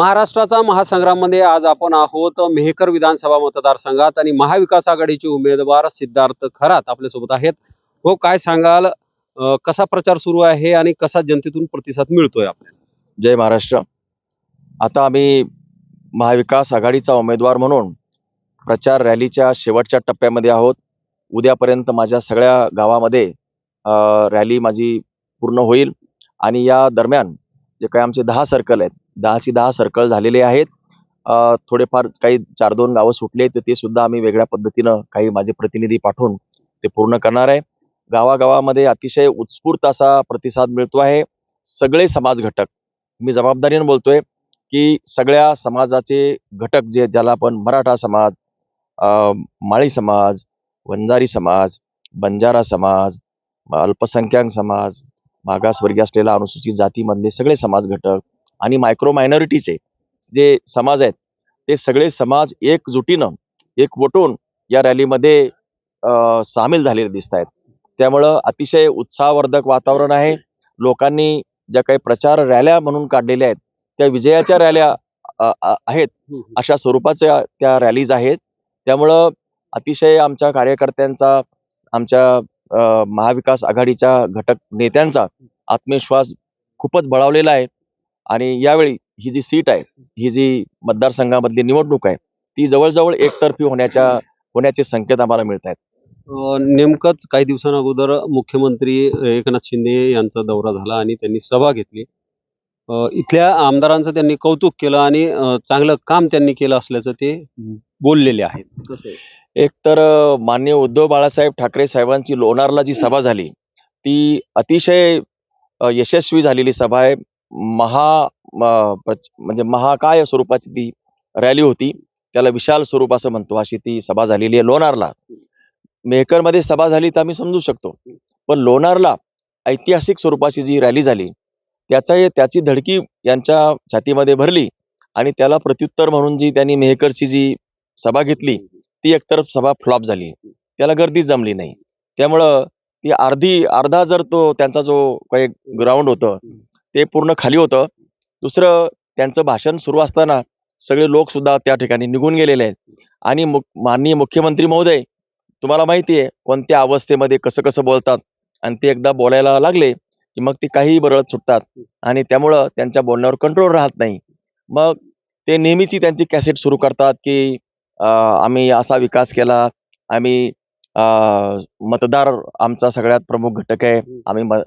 महाराष्ट्राचा महासंग्राममध्ये आज आपण आहोत मेहकर विधानसभा मतदारसंघात आणि महाविकास आघाडीचे उमेदवार सिद्धार्थ खरात आपल्यासोबत आहेत. हो काय सांगाल? अ, कसा प्रचार सुरू आहे आणि कसा जनतेतून प्रतिसाद मिळतोय आपल्याला? जय महाराष्ट्र. आता आम्ही महाविकास आघाडीचा उमेदवार म्हणून प्रचार रॅलीच्या शेवटच्या टप्प्यामध्ये आहोत. उद्यापर्यंत माझ्या सगळ्या गावामध्ये अ, रॅली माझी पूर्ण होईल. आणि या दरम्यान जे काही आमचे दहा सर्कल आहेत दहाची दहा सर्कल झालेले आहेत. थोडेफार काही चार दोन गावं सुटले तर ते सुद्धा आम्ही वेगळ्या पद्धतीनं काही माझे प्रतिनिधी पाठवून ते पूर्ण करणार आहे. गावागावामध्ये अतिशय उत्स्फूर्त असा प्रतिसाद मिळतो आहे. सगळे समाज घटक मी जबाबदारीने बोलतोय की सगळ्या समाजाचे घटक जे ज्याला आपण मराठा समाज माळी समाज वंजारी समाज बंजारा समाज अल्पसंख्याक समाज मागासवर्गीय असलेला अनुसूचित जातीमधले सगळे समाज घटक आणि मायक्रो मायनॉरिटीचे जे समाज आहेत ते सगळे समाज एकजुटीनं एकवटून या रॅलीमध्ये सामील झालेले दिसत आहेत. त्यामुळं अतिशय उत्साहवर्धक वातावरण आहे. लोकांनी ज्या काही प्रचार रॅल्या म्हणून काढलेल्या आहेत त्या विजयाच्या रॅल्या आहेत. अशा स्वरूपाच्या त्या रॅलीज आहेत. त्यामुळं अतिशय आमच्या कार्यकर्त्यांचा आमच्या महाविकास आघाडीच्या घटक नेत्यांचा आत्मविश्वास खूपच बळावलेला आहे. आणि यावेळी ही जी सीट आहे ही जी मतदारसंघामधली निवडणूक आहे ती जवळजवळ एकतर्फी होण्याच्या होण्याचे संकेत आम्हाला मिळत आहेत. नेमकंच काही दिवसांअगोदर मुख्यमंत्री एकनाथ शिंदे यांचा दौरा झाला आणि त्यांनी सभा घेतली. इथल्या आमदारांचं त्यांनी कौतुक केलं आणि चांगलं काम त्यांनी केलं असल्याचं ते बोललेले आहेत? एक तर अ, माननीय उद्धव बाळासाहेब ठाकरे साहेबांची लोणारला जी सभा झाली ती अतिशय यशस्वी झालेली सभा आहे. महा म्हणजे महाकाय स्वरूपाची ती रॅली होती. त्याला विशाल स्वरूप असं म्हणतो. अशी ती सभा झालेली आहे लोणारला. मेहकरमध्ये सभा झाली तर आम्ही समजू शकतो. पण लोणारला ऐतिहासिक स्वरूपाची जी रॅली झाली त्याचा त्याची धडकी यांच्या छातीमध्ये भरली आणि त्याला प्रत्युत्तर म्हणून जी त्यांनी मेहकरची जी सभा घेतली ती एकतर सभा फ्लॉप झाली. त्याला गर्दी जमली नाही. त्यामुळं ती अर्धी अर्धा जर तो त्यांचा जो काही ग्राउंड होतं ते पूर्ण खाली होतं. दुसरं त्यांचं भाषण सुरू असताना सगळे लोक सुद्धा त्या ठिकाणी निघून गेलेले आहेत. आणि मु माननीय मुख्यमंत्री महोदय तुम्हाला माहिती आहे कोणत्या अवस्थेमध्ये कसं कसं बोलतात आणि ते एकदा बोलायला लागले की मग ते काहीही बरळत सुटतात. आणि त्यामुळं त्यांच्या बोलण्यावर कंट्रोल राहत नाही. मग ते नेहमीची त्यांची कॅसेट सुरू करतात की आम्ही असा विकास केला आम्ही मतदार आमचा सगळ्यात प्रमुख घटक आहे आम्ही म-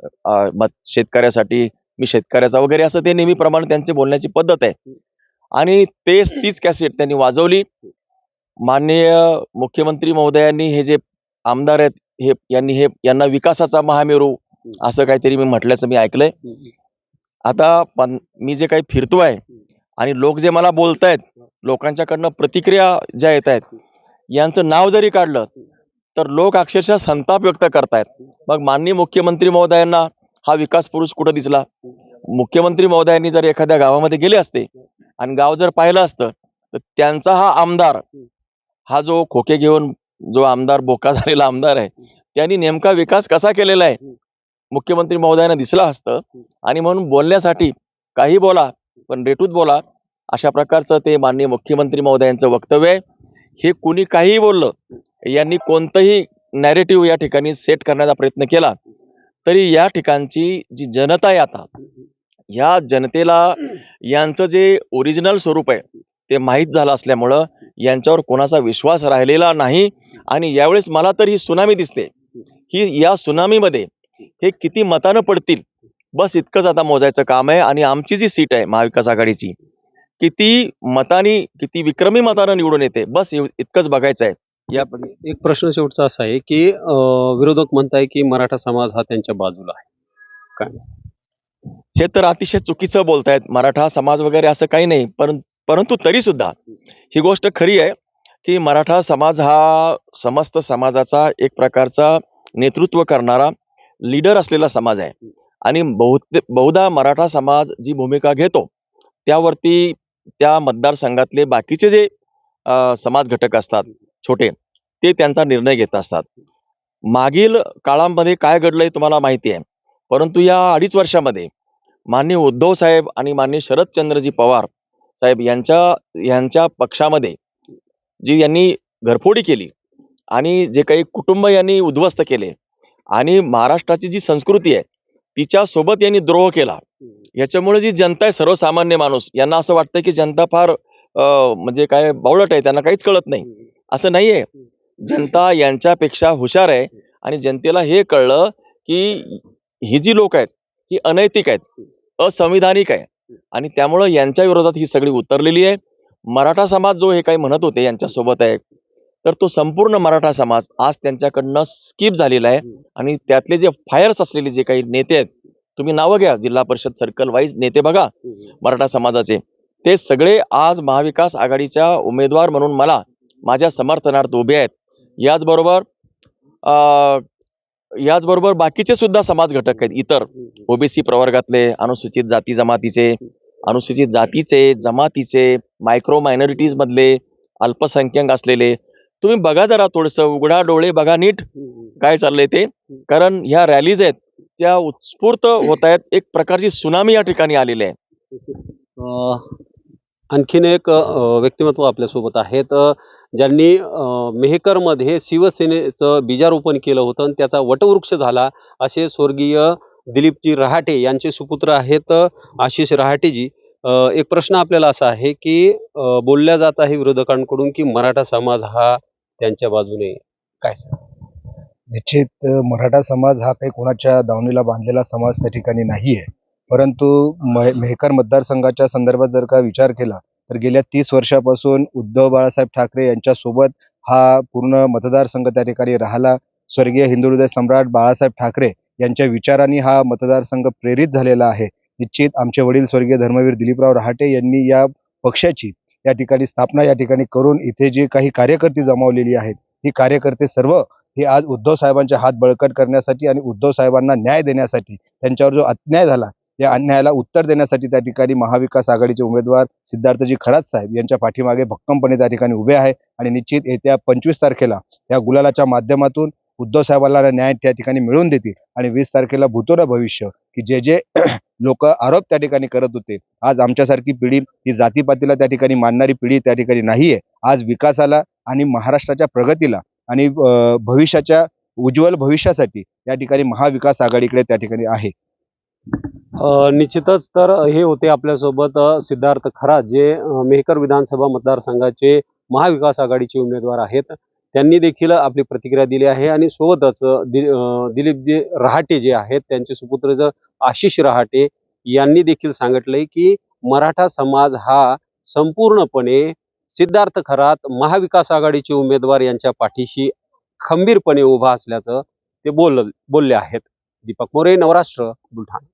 मत शेतकऱ्यासाठी मी शेतकऱ्याचा वगैरे असं ते नेहमीप्रमाणे त्यांची बोलण्याची पद्धत आहे. आणि तेच तीच कॅसेट त्यांनी वाजवली. माननीय मुख्यमंत्री महोदयांनी हे जे आमदार आहेत हे यांनी हे यांना विकासाचा महामेरू असं काहीतरी मी म्हटल्याचं मी ऐकलंय. आता पण मी जे काही फिरतोय आणि लोक जे मला बोलतायत लोकांच्याकडनं प्रतिक्रिया ज्या येत आहेत यांचं नाव जरी काढलं तर लोक अक्षरशः संताप व्यक्त करतायत. मग माननीय मुख्यमंत्री महोदयांना हा विकास पुरुष कुठं दिसला? मुख्यमंत्री महोदयांनी जर एखाद्या गावामध्ये गेले असते आणि गाव जर पाहिलं असतं तर त्यांचा हा आमदार हा जो खोके घेऊन जो आमदार बोका झालेला आमदार आहे त्यांनी नेमका विकास कसा केलेला आहे? मुख्यमंत्री महोदयांना दिसला असतं आणि म्हणून बोलण्यासाठी काही बोला पण रेटूत बोला अशा प्रकारचं ते माननीय मुख्यमंत्री महोदयांचं वक्तव्य आहे. हे कुणी काहीही बोललं यांनी कोणतंही नॅरेटिव्ह या ठिकाणी सेट करण्याचा प्रयत्न केला. तरी या ठिकाणची जी जनता आहे आता या जनतेला यांचं जे ओरिजिनल स्वरूप आहे ते माहीत झालं असल्यामुळं यांच्यावर कोणाचा विश्वास राहिलेला नाही. आणि यावेळेस मला तर ही सुनामी दिसते. ही या सुनामीमध्ये हे किती मतानं पडतील? बस इतकंच आता मोजायचं काम आहे. आणि आमची जी सीट आहे महाविकास आघाडीची किती मतानी किती विक्रमी मतानं निवडून येते? बस इतकंच बघायचं आहे. या एक प्रश्न शेवटचा असा आहे की विरोधक म्हणताय की मराठा समाज हा त्यांच्या बाजूला आहे. काय? हे तर अतिशय चुकीचं बोलतायत. मराठा समाज वगैरे असं काही नाही परं- परंतु तरी सुद्धा ही गोष्ट खरी आहे की मराठा समाज हा समस्त समाजाचा एक प्रकारचा नेतृत्व करणारा लीडर असलेला समाज आहे. आणि बहुते बहुधा मराठा समाज जी भूमिका घेतो त्यावरती त्या मतदारसंघातले बाकीचे जे समाज घटक असतात छोटे ते त्यांचा निर्णय घेत असतात. मागील काळामध्ये काय घडलंय तुम्हाला माहिती आहे. परंतु या अडीच वर्षामध्ये माननीय उद्धव साहेब आणि माननीय शरदचंद्रजी पवार साहेब यांच्या यांच्या पक्षामध्ये जी यांनी घरफोडी केली आणि जे काही कुटुंब यांनी उद्ध्वस्त केले आणि महाराष्ट्राची जी संस्कृती आहे तिच्या सोबत यांनी द्रोह केला. याच्यामुळे जी जनता आहे सर्वसामान्य माणूस यांना असं वाटतं की जनता फार अं, म्हणजे काय बावळट आहे त्यांना काहीच कळत नाही. असं नाहीये. जनता यांच्यापेक्षा हुशार आहे आणि जनतेला हे कळलं की ही जी लोक आहेत ही अनैतिक आहेत असंविधानिक आहे आणि त्यामुळं यांच्या विरोधात ही सगळी उतरलेली आहे. मराठा समाज जो हे काही म्हणत होते यांच्यासोबत आहे तर तो संपूर्ण मराठा समाज आज त्यांच्याकडनं स्किप झालेला आहे आणि त्यातले जे फायर्स असलेले जे काही नेते आहेत तुम्ही नावं घ्या जिल्हा परिषद सर्कल वाईज नेते बघा मराठा समाजाचे. ते सगळे आज महाविकास आघाडीच्या उमेदवार म्हणून मला माझ्या समर्थनार्थ उभे आहेत. याचबरोबर अं, याचबरोबर बाकीचे सुद्धा समाज घटक आहेत. इतर ओबीसी प्रवर्गातले अनुसूचित जाती जमातीचे अनुसूचित जातीचे जमातीचे मायक्रो मायनॉरिटीज मधले अल्पसंख्याक असलेले. तुम्ही बघा जरा थोडस उघडा डोळे बघा नीट काय चाललंय ते. कारण ह्या रॅलीज आहेत त्या उत्स्फूर्त होत आहेत. एक प्रकारची सुनामी या ठिकाणी आलेली आहे. आणखीन एक व्यक्तिमत्व आपल्यासोबत आहेत ज्यांनी मेहकरमध्ये शिवसेनेचं बीजारोपण केलं होतं आणि त्याचा वटवृक्ष झाला असे स्वर्गीय दिलीपजी रहाटे यांचे सुपुत्र आहेत आशिष रहाटेजी. एक प्रश्न आपल्याला असा आहे की बोलल्या जात आहे विरोधकांकडून की मराठा समाज हा त्यांच्या बाजूने काय सांग निश्चित मराठा समाज हा काही कोणाच्या दावणीला बांधलेला समाज त्या ठिकाणी नाही आहे परंतु मेहकर मतदारसंघाच्या संदर्भात जर का विचार केला तर गेल्या तीस वर्षापासून उद्धव बाळासाहेब ठाकरे यांच्यासोबत हा पूर्ण मतदारसंघ त्या ठिकाणी राहिला. स्वर्गीय हिंदू हृदय सम्राट बाळासाहेब ठाकरे यांच्या विचारांनी हा मतदारसंघ प्रेरित झालेला आहे. निश्चित आमचे वडील स्वर्गीय धर्मवीर दिलीपराव रहाटे यांनी या पक्षाची या ठिकाणी स्थापना या ठिकाणी करून इथे जी काही कार्यकर्ते जमावलेली आहेत ही कार्यकर्ते सर्व हे आज उद्धव साहेबांचे हात बळकट करण्यासाठी आणि उद्धव साहेबांना न्याय देण्यासाठी त्यांच्यावर जो अन्याय झाला या अन्यायाला उत्तर देण्यासाठी त्या ठिकाणी महाविकास आघाडीचे उमेदवार सिद्धार्थजी खरात साहेब यांच्या पाठीमागे भक्कमपणे त्या ठिकाणी उभे आहे. आणि निश्चित येत्या पंचवीस तारखेला या गुलालाच्या माध्यमातून उद्धव साहेबांना न्याय त्या ठिकाणी मिळवून देतील. आणि वीस तारखेला भूतोरा भविष्य की जे जे लोक आरोप त्या ठिकाणी करत होते आज आमच्यासारखी पिढी ही जातीपातीला त्या ठिकाणी मानणारी पिढी त्या ठिकाणी नाहीये. आज विकासाला आणि महाराष्ट्राच्या प्रगतीला आणि भविष्याच्या उज्ज्वल भविष्यासाठी या ठिकाणी महाविकास आघाडीकडे त्या ठिकाणी आहे. निश्चितच तर हे होते आपल्यासोबत सिद्धार्थ खरात जे मेहकर विधानसभा मतदारसंघाचे महाविकास आघाडीचे उमेदवार आहेत. त्यांनी देखील आपली प्रतिक्रिया दिली आहे आणि सोबतच दि दिलीपजी रहाटे जे आहेत त्यांचे सुपुत्र ज आशिष रहाटे यांनी देखील सांगितलंय की मराठा समाज हा संपूर्णपणे सिद्धार्थ खरात महाविकास आघाडीचे उमेदवार यांच्या पाठीशी खंबीरपणे उभा असल्याचं ते बोल बोलले आहेत. दीपक मोरे नवराष्ट्र बुलढाणा.